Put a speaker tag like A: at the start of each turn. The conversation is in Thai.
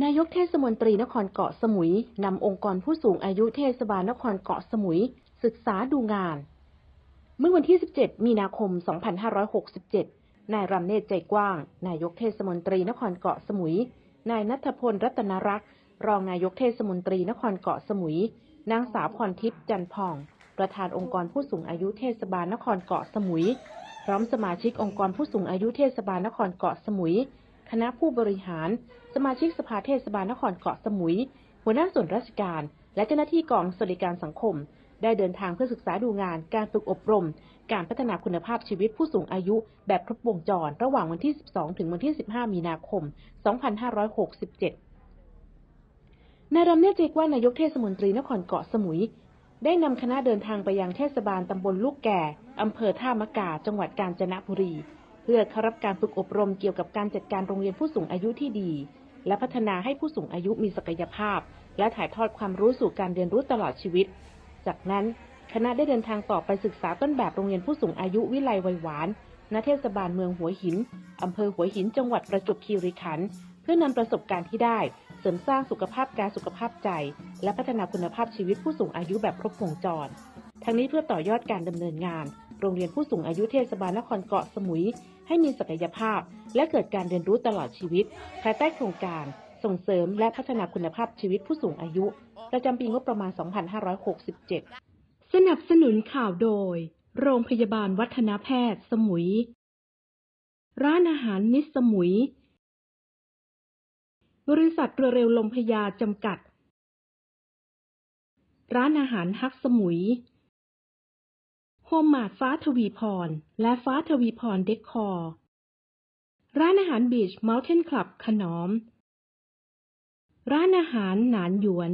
A: นายกเทศมนตรีนครเกาะสมุย นำองค์กรผู้สูงอายุเทศบาลนครเกาะสมุย ศึกษาดูงาน เมื่อวันที่ 17 มีนาคม 2567 นายรำเนตรใจกว้าง นายกเทศมนตรีนครเกาะสมุย นายนัทพลรัตนรักษ์ รองนายกเทศมนตรีนครเกาะสมุย นางสาวพรทิพย์จันทร์ผ่อง ประธานองค์กรผู้สูงอายุเทศบาลนครเกาะสมุย พร้อมสมาชิกองค์กรผู้สูงอายุเทศบาลนครเกาะสมุย คณะผู้บริหาร สมาชิกสภาเทศบาลนครเกาะสมุย หัวหน้าส่วนราชการ และเจ้าหน้าที่กองสวัสดิการสังคม ได้เดินทางเพื่อศึกษาดูงาน การฝึกอบรม การพัฒนาคุณภาพชีวิตผู้สูงอายุแบบครบวงจร ระหว่างวันที่ 12 ถึงวันที่ 15 มีนาคม 2567 นายรำเนตรเจกว่านายกเทศมนตรีนครเกาะสมุยได้นำคณะเดินทางไปยังเทศบาลตำบลลูกแก่ อำเภอท่ามะกา จังหวัดกาญจนบุรี เพื่อเข้ารับการฝึกอบรมเกี่ยวกับการจัดการโรงเรียนผู้สูงอายุที่ดี และพัฒนาให้ผู้สูงอายุมีศักยภาพ และถ่ายทอดความรู้สู่การเรียนรู้ตลอดชีวิต จากนั้นคณะได้เดินทางต่อไปศึกษาต้นแบบโรงเรียนผู้สูงอายุวิไลวัยหวานณเทศบาลเมืองหัวหิน อำเภอหัวหิน จังหวัดประจวบคีรีขันธ์ เพื่อนำประสบการณ์ที่ได้ เสริมสร้างสุขภาพกายสุขภาพใจ และพัฒนาคุณภาพชีวิตผู้สูงอายุแบบครบวงจร ทั้งนี้เพื่อต่อยอดการดำเนินงาน โรงเรียนผู้สูงอายุเทศบาลนครเกาะสมุย ให้มีศักยภาพ และเกิดการเรียนรู้ตลอดชีวิต ภายใต้โครงการ ส่งเสริมและพัฒนาคุณภาพชีวิตผู้สูงอายุ ประจำปีงบประมาณ 2567 สนับสนุนข่าวโดย โรงพยาบาลวัฒนแพทย์ สมุย ร้านอาหารมิสสมุย บริษัทเรือเร็วลมพยาจำกัด ร้านอาหารฮักสมุย ฮมมาดฟ้าทวีพร และฟ้าทวีพรเดคคอร์ร้านอาหารบีชเมลเทนคลับขนอม ร้านอาหารหนานหยวน